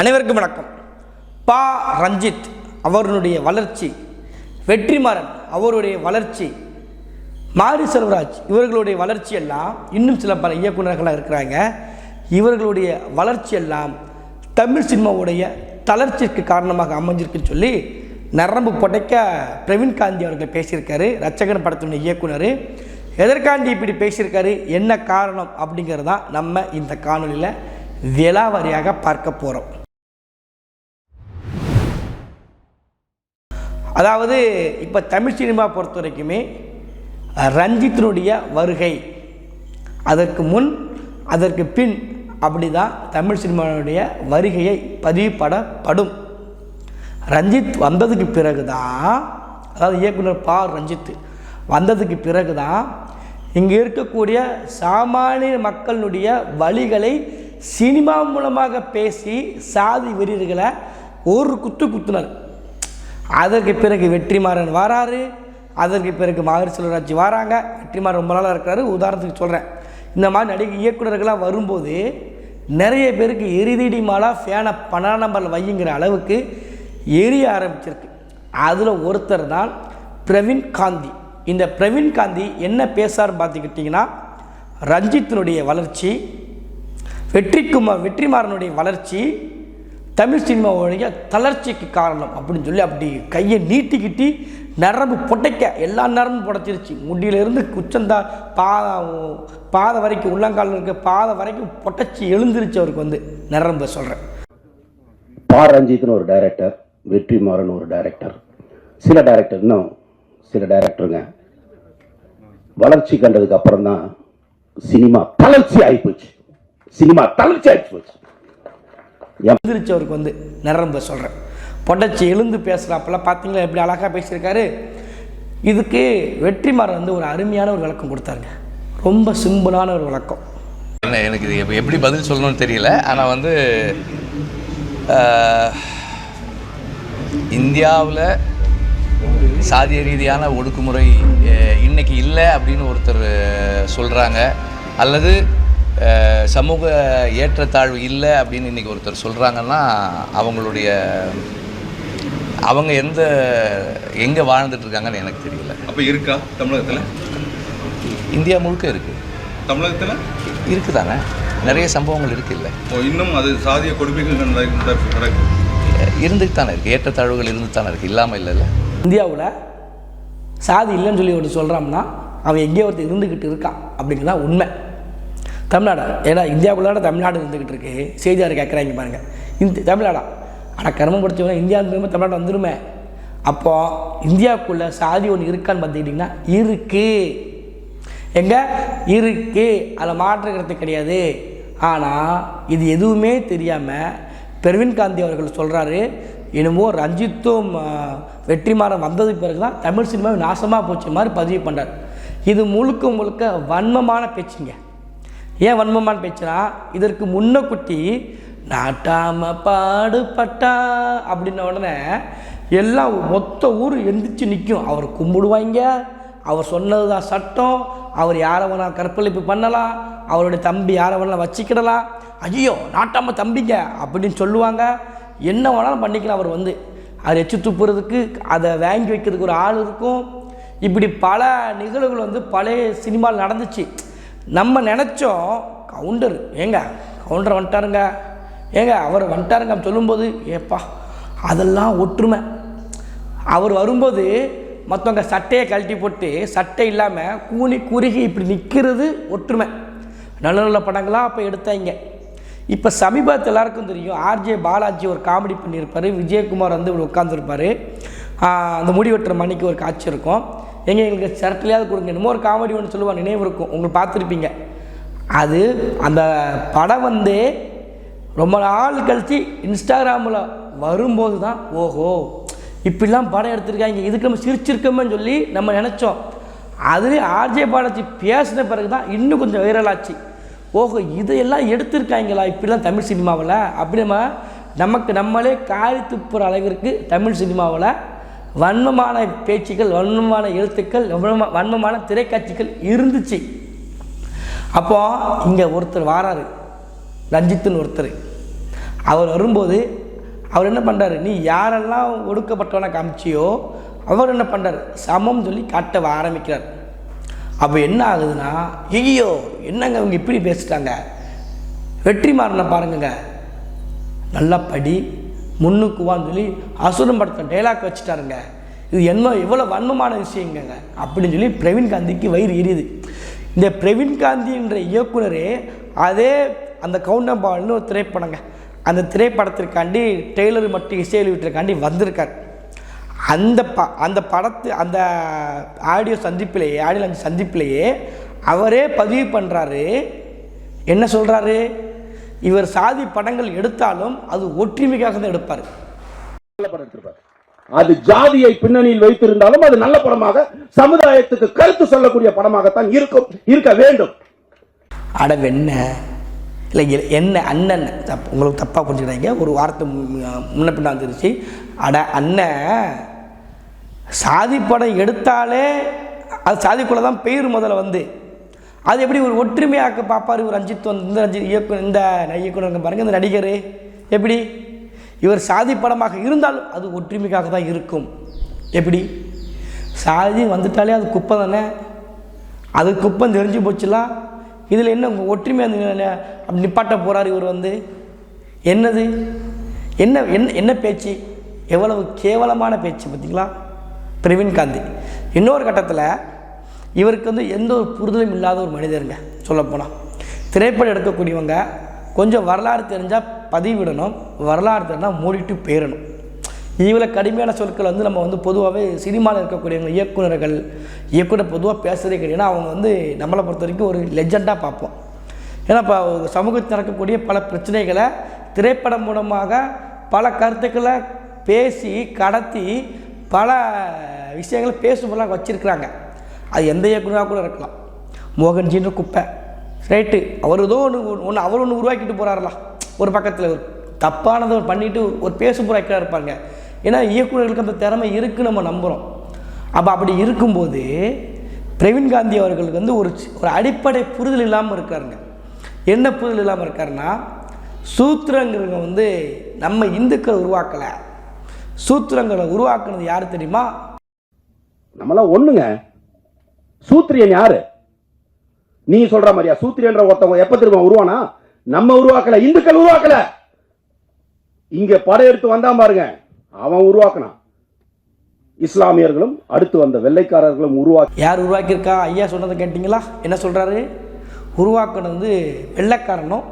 அனைவருக்கும் வணக்கம். பா. ரஞ்சித் அவருடைய வளர்ச்சி வெற்றிமாறன் அவருடைய வளர்ச்சி மாரி செல்வராஜ் இவர்களுடைய வளர்ச்சி எல்லாம் இன்னும் சில பல இயக்குநர்களாக இருக்கிறாங்க. இவர்களுடைய வளர்ச்சி எல்லாம் தமிழ் சினிமாவுடைய தளர்ச்சிக்கு காரணமாக அமைஞ்சிருக்குன்னு சொல்லி நரம்பு புடைக்க பிரவீன் காந்தி அவர்கள் பேசியிருக்காரு ரச்சகன் படத்தினுடைய இயக்குனர். எதற்காண்டி இப்படி பேசியிருக்காரு என்ன காரணம் அப்படிங்கிறது தான் நம்ம இந்த காணொலியில் விலாவாரியாக பார்க்க போகிறோம் அதாவது இப்போ தமிழ் சினிமா பொறுத்த வரைக்குமே ரஞ்சித்தினுடைய வருகை அதற்கு முன் அதற்கு பின் அப்படி தான் தமிழ் சினிமாவுடைய வருகையை பதிவுபடப்படும். ரஞ்சித் வந்ததுக்கு பிறகு தான் அதாவது இயக்குனர் பா. ரஞ்சித் வந்ததுக்கு பிறகு தான் இங்கே இருக்கக்கூடிய சாமானிய மக்களுடைய வழிகளை சினிமா மூலமாக பேசி சாதி வெறியர்களை ஒரு குத்து குத்துனர். அதற்கு பிறகு வெற்றிமாறன் வராரு. அதற்கு பிறகு மகர் செல்வராஜ் வராங்க. வெற்றிமாறன் ரொம்ப நாளாக இருக்கிறாரு. உதாரணத்துக்கு சொல்கிறேன் இந்த மாதிரி நடிகை இயக்குநர்களாக வரும்போது நிறைய பேருக்கு எரிதிடி மாலா ஃபேனை பன்னெண்டாம் நம்பரில் வையுங்கிற அளவுக்கு எரிய ஆரம்பிச்சிருக்கு. அதில் ஒருத்தர் தான் பிரவீன் காந்தி. இந்த பிரவீன் காந்தி என்ன பேசார் பார்த்துக்கிட்டிங்கன்னா ரஞ்சித்தினுடைய வளர்ச்சி வெற்றிக்குமார் வெற்றிமாறனுடைய வளர்ச்சி தமிழ் சினிமாவுடைய தளர்ச்சிக்கு காரணம் அப்படின்னு சொல்லி அப்படி கையை நீட்டிக்கிட்டி நரம்பு புடைக்க எல்லா நரம்பும் புடைச்சிருச்சு. முடியிலிருந்து குச்சந்தா பாத பாதை வரைக்கும் உள்ளங்காலில் இருக்க பாதை வரைக்கும் புடைச்சி எழுந்திருச்சு அவருக்கு வந்து. நரம்பு சொல்கிறேன் பா ரஞ்சித்னு ஒரு டைரக்டர் வெற்றிமாறன் ஒரு டைரக்டர் சில டைரக்டர் இன்னும் சில டைரக்டருங்க வளர்ச்சி கண்டதுக்கு அப்புறம் தான் சினிமா தளர்ச்சி ஆயிப்போச்சு. சினிமா தளர்ச்சி ஆகி போச்சு எழுந்திருச்சு அவருக்கு வந்து நரம்பு சொல்கிறேன் புடைச்சி எழுந்து பேசுகிறாப்பெல்லாம் பார்த்தீங்களா எப்படி அழகாக பேசியிருக்காரு? இதுக்கு வெற்றிமாறன் வந்து ஒரு அருமையான ஒரு விளக்கம் கொடுத்தாருங்க. ரொம்ப சிம்பிளான ஒரு விளக்கம். என்ன எனக்கு இது எப்ப- எப்படி பதில் சொல்லணும்னு தெரியல. ஆனால் வந்து இந்தியாவில் சாதிய ரீதியான ஒடுக்குமுறை அஹ், இன்னைக்கு இல்லை அப்படின்னு ஒருத்தர் சொல்கிறாங்க அல்லது சமூக ஏற்றத்தாழ்வு இல்லை அப்படின்னு இன்னைக்கு ஒருத்தர் சொல்கிறாங்கன்னா அவங்களுடைய அவங்க எந்த எங்கே வாழ்ந்துட்டு இருக்காங்கன்னு எனக்கு தெரியல. அப்போ இருக்கா தமிழகத்தில்? இந்தியா முழுக்க இருக்குது தமிழகத்தில்? இருக்குதானே? நிறைய சம்பவங்கள் இருக்குல்ல ஓ இன்னும் அது சாதிய கொடுமைகள் நடக்கு- நடக்கு இருந்துட்டு தானே இருக்குது ஏற்றத்தாழ்வுகள் இருந்து தானே இருக்குது இல்லாமல் இல்லைல்ல இந்தியாவில் சாதி இல்லைன்னு சொல்லி ஒருத்தர் சொல்கிறான்னா அவன் எங்கேயோ ஒருத்தர் இருந்துக்கிட்டு இருக்கான் அப்படிங்கிறதா உண்மை. தமிழ்நாடா? ஏன்னா இந்தியாவுக்குள்ளாட தமிழ்நாடு இருந்துக்கிட்டு இருக்கு. செய்தியாளர் கேட்குறாங்க பாருங்கள் இந்த தமிழ்நாடா? ஆனால் கர்மம் படித்தவங்க இந்தியா திரும்ப தமிழ்நாடு வந்துருமே. அப்போ இந்தியாவுக்குள்ளே சாதி ஒன்று இருக்கான்னு பார்த்துக்கிட்டிங்கன்னா இருக்கு. எங்கே? இருக்கு. அதில் மாற்றுக்கிறது கிடையாது. ஆனால் இது எதுவுமே தெரியாமல் பெர்வின் காந்தி அவர்கள் சொல்கிறாரு என்னமோ ரஞ்சித்தும் வெற்றிமாறன் வந்ததுக்கு பிறகு தான் தமிழ் சினிமாவை நாசமாக போச்சு மாதிரி பதிவு பண்ணுறார் இது முழுக்க முழுக்க வன்மமான பேச்சுங்க. ஏன் வன்மமான பேச்சுனா இதற்கு முன்னக்குட்டி நாட்டாம பாடுபட்டா அப்படின்ன உடனே எல்லாம் மொத்த ஊர் எந்திரிச்சு நிற்கும் அவர் கும்பிடுவாங்க. அவர் சொன்னது தான் சட்டம். அவர் யாரை வேணால் கற்பழிப்பு பண்ணலாம். அவருடைய தம்பி யாரை வேணாலும் வச்சுக்கிடலாம். ஐயோ நாட்டாம தம்பிங்க அப்படின்னு சொல்லுவாங்க. என்ன வேணாலும் பண்ணிக்கலாம் அவர் வந்து. அவர் எச்சு துப்புறதுக்கு அதை வாங்கி வைக்கிறதுக்கு ஒரு ஆள் இருக்கும். இப்படி பல நிகழ்வுகள் வந்து பழைய சினிமாவில் நடந்துச்சு. நம்ம நினச்சோம் கவுண்டர். ஏங்க கவுண்டர் வந்துட்டாருங்க. ஏங்க அவர் வந்துட்டாருங்க சொல்லும்போது ஏப்பா அதெல்லாம் ஒற்றுமை. அவர் வரும்போது மற்றவங்க சட்டையை கழட்டி போட்டு சட்டை இல்லாமல் கூனி குறுகி இப்படி நிற்கிறது ஒற்றுமை. நல்ல நல்ல படங்களாக அப்போ எடுத்தாங்க. இப்போ சமீபத்தில் எல்லாருக்கும் தெரியும் ஆர்ஜே பாலாஜி ஒரு காமெடி பண்ணியிருப்பார் விஜயகுமார் வந்து இப்படி உட்காந்துருப்பார் அந்த முடி வெட்டுற மணிக்கு ஒரு காட்சி இருக்கும். எங்கே எங்களுக்கு சரட்டிலையாவது கொடுங்க. என்னமோ ஒரு காமெடி ஒன்று சொல்லுவாங்க. நினைவு இருக்கும். உங்களுக்கு பார்த்துருப்பீங்க. அது அந்த படம் வந்து ரொம்ப நாள் கழித்து இன்ஸ்டாகிராமில் வரும்போது தான் ஓஹோ இப்படிலாம் படம் எடுத்திருக்காங்க. இதுக்கு நம்ம சிரிச்சிருக்கோமேன்னு சொல்லி நம்ம நினச்சோம். அதுலேயே ஆர்ஜே பாலாஜி பேசின பிறகு தான் இன்னும் கொஞ்சம் வைரலாச்சு. ஓஹோ இதையெல்லாம் எடுத்திருக்காங்களா? இப்படிலாம் தமிழ் சினிமாவில்? அப்படி நம்ம நமக்கு நம்மளே காரி துப்புற அளவிற்கு தமிழ் சினிமாவில் வன்மமான பேச்சுக்கள் வன்மமான எழுத்துக்கள் வன்மமான திரைக்காட்சிகள் இருந்துச்சு. அப்போ இங்கே ஒருத்தர் வாராரு ரஞ்சித்துன்னு ஒருத்தர். அவர் வரும்போது அவர் என்ன பண்ணுறாரு நீ யாரெல்லாம் ஒடுக்கப்பட்டவனை காமிச்சியோ அவர் என்ன பண்ணுறார் சமம் சொல்லி காட்ட ஆரம்பிக்கிறார். அப்போ என்ன ஆகுதுன்னா ஐயோ என்னங்க இவங்க இப்படி பேசிட்டாங்க? வெற்றி மாறின பாருங்கங்க. நல்லா படி முன்னுக்குவான்னு சொல்லி அசுரம் படத்தை டைலாக் வச்சுட்டாருங்க. இது என்ன எவ்வளோ வன்மமான விஷயங்க அப்படின்னு சொல்லி பிரவீன் காந்திக்கு வயிறு எரியுது. இந்த பிரவீன் காந்தின்ற இயக்குனரே அதே அந்த கவுண்டம்பால்னு ஒரு திரைப்படங்க. அந்த திரைப்படத்திற்காண்டி டெய்லர் மட்டும் இசையில் வந்திருக்கார். அந்த ப அந்த படத்து அந்த ஆடியோ சந்திப்பிலேயே ஆடியோ லான்ச் சந்திப்பிலேயே அவரே பதிவு பண்ணுறாரு என்ன சொல்கிறாரு இவர் சாதி படங்கள் எடுத்தாலும் அது ஒற்றுமைக்காக தான் எடுப்பார். நல்ல படம் எடுத்திருப்பார். அது ஜாதியை பின்னணியில் வைத்திருந்தாலும் அது நல்ல படமாக சமுதாயத்துக்கு கருத்து சொல்லக்கூடிய படமாகத்தான் இருக்கும் இருக்க வேண்டும். அட வெண்ண. இல்லை என்ன அண்ணன் தப்பு உங்களுக்கு தப்பாக புரிஞ்சுக்கிறாங்க ஒரு வார்த்தை முன்ன பின்ன வந்துருச்சு. அட அண்ணன் சாதி படம் எடுத்தாலே அது சாதிக்குள்ளே தான் பெயர் முதல்ல வந்து. அது எப்படி ஒரு ஒற்றுமையாக்க பார்ப்பார் ஒரு ரஞ்சித் வந்து இந்த ரஞ்சித் இயக்குனர் இந்த இயக்குனர் பாருங்கள் இந்த நடிகர். எப்படி? இவர் சாதி படமாக இருந்தாலும் அது ஒற்றுமைக்காக தான் இருக்கும். எப்படி? சாதி வந்துட்டாலே அது குப்பை தானே? அது குப்பம் தெரிஞ்சு போச்சுலாம் இதில் என்ன உங்கள் ஒற்றுமை அந்த அப்படி நிப்பாட்ட போகிறார் இவர் வந்து? என்னது? என்ன என்ன என்ன பேச்சு? எவ்வளவு கேவலமான பேச்சு பார்த்தீங்களா? பிரவீன் காந்தி. இன்னொரு கட்டத்தில் இவருக்கு வந்து எந்த ஒரு புரிதலும் இல்லாத ஒரு மனிதருங்க சொல்லப்போனால் திரைப்படம் எடுக்கக்கூடியவங்க கொஞ்சம் வரலாறு தெரிஞ்சால் பதிவிடணும் வரலாறு தெரிஞ்சால் மூடிட்டு போயிடணும். இவ்வளோ கடுமையான சொற்கள் வந்து நம்ம வந்து பொதுவாகவே சினிமாவில் இருக்கக்கூடியவங்க இயக்குனர்கள் இயக்குனர் பொதுவாக பேசுகிறதே கிடையாது. அவங்க வந்து நம்மளை பொறுத்த வரைக்கும் ஒரு லெஜெண்டாக பார்ப்போம். ஏன்னா இப்போ சமூகத்தில் நடக்கக்கூடிய பல பிரச்சனைகளை திரைப்படம் மூலமாக பல கருத்துக்களை பேசி கடத்தி பல விஷயங்களை பேசும்போதெல்லாம் வச்சுருக்குறாங்க. அது எந்த இயக்குனராக கூட இருக்கலாம். மோகன்ஜின்ற குப்பை. ரைட்டு. அவர் ஏதோ ஒன்று ஒன்று அவர் ஒன்று உருவாக்கிட்டு போகிறாரலாம் ஒரு பக்கத்தில் ஒரு தப்பானதை ஒரு ஒரு பேசு புறாக்கிறார் இருப்பாங்க ஏன்னா இயக்குநர்களுக்கு அந்த திறமை இருக்குன்னு நம்ம நம்புகிறோம் அப்போ அப்படி இருக்கும்போது பிரவீன் காந்தி அவர்களுக்கு வந்து ஒரு ஒரு அடிப்படை புரிதல் இல்லாமல் இருக்காருங்க. என்ன புரிதல் இல்லாமல் இருக்காருன்னா சூத்திரங்கிறவங்க வந்து நம்ம இந்துக்கள் உருவாக்கலை. சூத்திரங்களை உருவாக்குனது யார் தெரியுமா? நம்மளாம் ஒன்றுங்க சூத்திரியன் யாரு? நீ சொல்ற மாதிரியா? சூத்திரியன்ற ஒருத்தவங்க எப்ப திரும்ப உருவானா? நம்ம உருவாக்கல இந்துக்கள் உருவாக்கல. இங்க படையெடுத்து வந்தான் பாருங்க. அவன் உருவாக்கினான். இஸ்லாமியர்களும் அடுத்து வந்த வெள்ளைக்காரர்களும் உருவாக்கி யார் உருவாக்கியிருக்கா? ஐயா சொன்னதை கேட்டிங்களா? என்ன சொல்கிறாரு உருவாக்கினது வந்து வெள்ளைக்காரனும்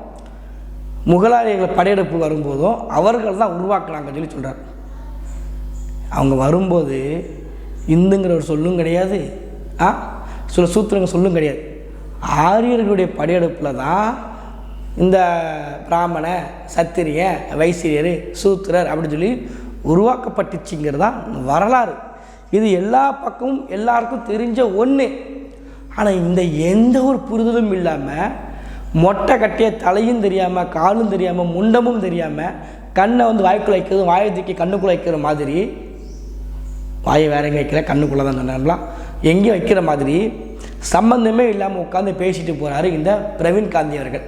முகலாயர்கள் படையெடுப்பு வரும்போதும் அவர்கள் தான் உருவாக்குனாங்கன்னு சொல்லி சொல்கிறார் அவங்க வரும்போது இந்துங்கிற ஒரு சொல்லும் கிடையாது. ஆ? சில சூத்திரங்க சொல்லும் கிடையாது. ஆரியர்களுடைய படையெடுப்பில் தான் இந்த பிராமண சத்திரிய வைசிரியர் சூத்திரர் அப்படின்னு சொல்லி உருவாக்கப்பட்டுச்சுங்கிறது தான் வரலாறு. இது எல்லா பக்கமும் எல்லாருக்கும் தெரிஞ்ச ஒன்று ஆனால் இந்த எந்த ஒரு புரிதலும் இல்லாமல் மொட்டை கட்டிய தலையும் தெரியாமல் காலும் தெரியாமல் முண்டமும் தெரியாமல் கண்ணை வந்து வாய்க்குள்ள வைக்கிறது வாயை தூக்கி கண்ணுக்குள்ள வைக்கிற மாதிரி வாயை வேற எங்கே கண்ணுக்குள்ளே தான் சொன்னாங்களாம் எங்கேயும் வைக்கிற மாதிரி சம்பந்தமே இல்லாமல் உட்காந்து பேசிட்டு போகிறாரு இந்த பிரவீன் காந்தி அவர்கள்.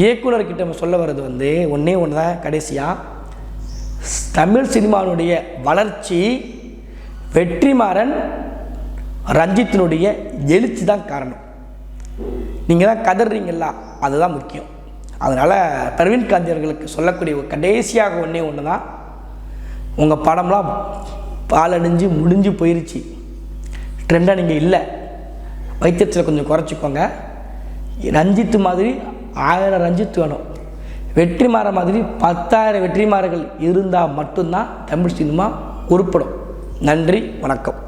இயக்குனர்கிட்ட நம்ம சொல்ல வர்றது வந்து ஒன்றே ஒன்று தான் கடைசியாக தமிழ் சினிமாவினுடைய வளர்ச்சி வெற்றிமாறன் ரஞ்சித்தினுடைய எழுச்சி தான் காரணம். நீங்கள் தான் கதறீங்களா அதுதான் முக்கியம். அதனால் பிரவீன் காந்தி அவர்களுக்கு சொல்லக்கூடிய ஒரு கடைசியாக ஒன்றே ஒன்று தான் உங்கள் படம்லாம் பாலடைஞ்சு முடிஞ்சு போயிருச்சு. ட்ரெண்டாக நீங்கள் இல்லை. வைத்தியத்தில் கொஞ்சம் குறைச்சிக்கோங்க. ரஞ்சித்து மாதிரி ஆயிரம் ரஞ்சித்து வேணும். வெற்றிமாற மாதிரி பத்தாயிரம் வெற்றிமாறர்கள் இருந்தால் மட்டும்தான் தமிழ் சினிமா உருப்படும். நன்றி வணக்கம்.